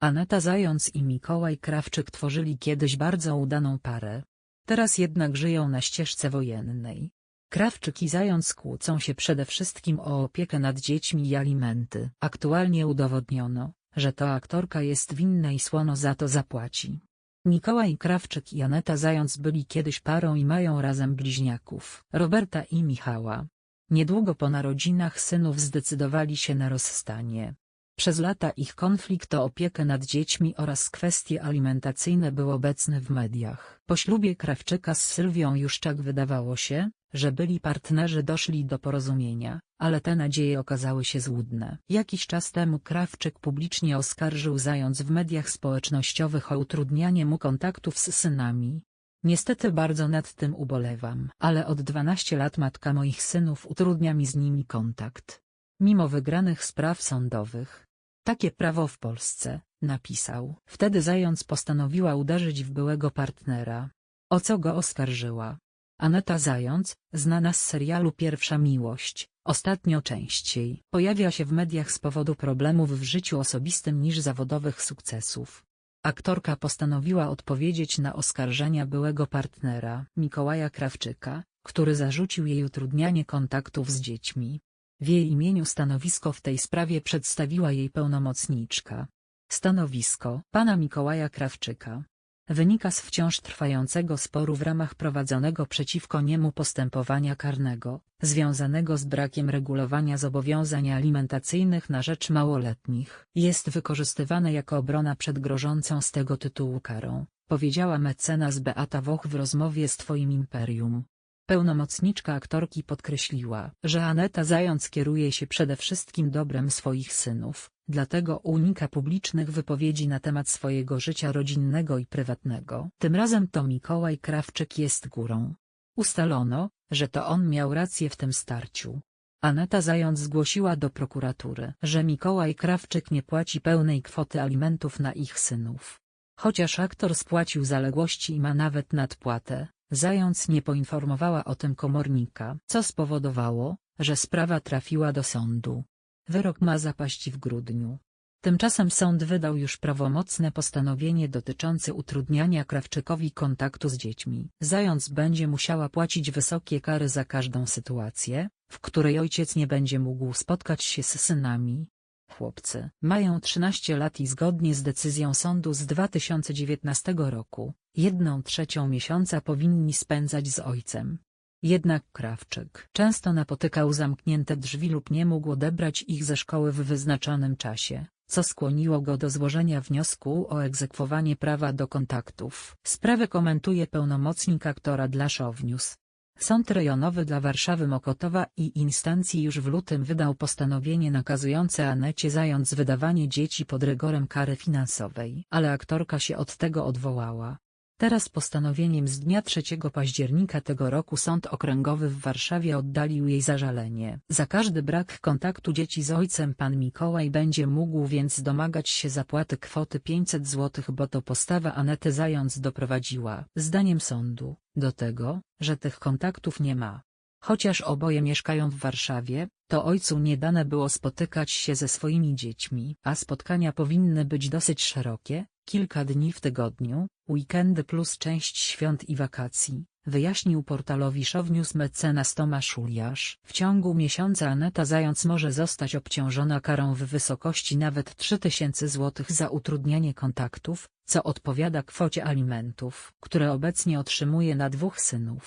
Aneta Zając i Mikołaj Krawczyk tworzyli kiedyś bardzo udaną parę. Teraz jednak żyją na ścieżce wojennej. Krawczyk i Zając kłócą się przede wszystkim o opiekę nad dziećmi i alimenty. Aktualnie udowodniono, że to aktorka jest winna i słono za to zapłaci. Mikołaj Krawczyk i Aneta Zając byli kiedyś parą i mają razem bliźniaków, Roberta i Michała. Niedługo po narodzinach synów zdecydowali się na rozstanie. Przez lata ich konflikt o opiekę nad dziećmi oraz kwestie alimentacyjne był obecny w mediach. Po ślubie Krawczyka z Sylwią Juszczak wydawało się, że byli partnerzy doszli do porozumienia, ale te nadzieje okazały się złudne. Jakiś czas temu Krawczyk publicznie oskarżył Zając w mediach społecznościowych o utrudnianie mu kontaktów z synami. Niestety bardzo nad tym ubolewam, ale od 12 lat matka moich synów utrudnia mi z nimi kontakt. Mimo wygranych spraw sądowych. Takie prawo w Polsce, napisał. Wtedy Zając postanowiła uderzyć w byłego partnera. O co go oskarżyła? Aneta Zając, znana z serialu Pierwsza Miłość, ostatnio częściej pojawia się w mediach z powodu problemów w życiu osobistym niż zawodowych sukcesów. Aktorka postanowiła odpowiedzieć na oskarżenia byłego partnera, Mikołaja Krawczyka, który zarzucił jej utrudnianie kontaktów z dziećmi. W jej imieniu stanowisko w tej sprawie przedstawiła jej pełnomocniczka. Stanowisko pana Mikołaja Krawczyka wynika z wciąż trwającego sporu w ramach prowadzonego przeciwko niemu postępowania karnego, związanego z brakiem regulowania zobowiązań alimentacyjnych na rzecz małoletnich. Jest wykorzystywane jako obrona przed grożącą z tego tytułu karą, powiedziała mecenas Beata Woch w rozmowie z Twoim Imperium. Pełnomocniczka aktorki podkreśliła, że Aneta Zając kieruje się przede wszystkim dobrem swoich synów, dlatego unika publicznych wypowiedzi na temat swojego życia rodzinnego i prywatnego. Tym razem to Mikołaj Krawczyk jest górą. Ustalono, że to on miał rację w tym starciu. Aneta Zając zgłosiła do prokuratury, że Mikołaj Krawczyk nie płaci pełnej kwoty alimentów na ich synów. Chociaż aktor spłacił zaległości i ma nawet nadpłatę, Zając nie poinformowała o tym komornika, co spowodowało, że sprawa trafiła do sądu. Wyrok ma zapaść w grudniu. Tymczasem sąd wydał już prawomocne postanowienie dotyczące utrudniania Krawczykowi kontaktu z dziećmi. Zając będzie musiała płacić wysokie kary za każdą sytuację, w której ojciec nie będzie mógł spotkać się z synami. Chłopcy mają 13 lat i zgodnie z decyzją sądu z 2019 roku, jedną trzecią miesiąca powinni spędzać z ojcem. Jednak Krawczyk często napotykał zamknięte drzwi lub nie mógł odebrać ich ze szkoły w wyznaczonym czasie, co skłoniło go do złożenia wniosku o egzekwowanie prawa do kontaktów. Sprawę komentuje pełnomocnik aktora dla Show News. Sąd rejonowy dla Warszawy Mokotowa i instancji już w lutym wydał postanowienie nakazujące Anecie Zając wydawanie dzieci pod rygorem kary finansowej. Ale aktorka się od tego odwołała. Teraz postanowieniem z dnia 3 października tego roku Sąd Okręgowy w Warszawie oddalił jej zażalenie. Za każdy brak kontaktu dzieci z ojcem pan Mikołaj będzie mógł więc domagać się zapłaty kwoty 500 zł bo to postawa Anety Zając doprowadziła, zdaniem sądu, do tego, że tych kontaktów nie ma. Chociaż oboje mieszkają w Warszawie, to ojcu nie dane było spotykać się ze swoimi dziećmi, a spotkania powinny być dosyć szerokie, kilka dni w tygodniu, weekendy plus część świąt i wakacji, wyjaśnił portalowi Show News mecenas Tomasz Uliasz. W ciągu miesiąca Aneta Zając może zostać obciążona karą w wysokości nawet 3000 zł za utrudnianie kontaktów, co odpowiada kwocie alimentów, które obecnie otrzymuje na dwóch synów.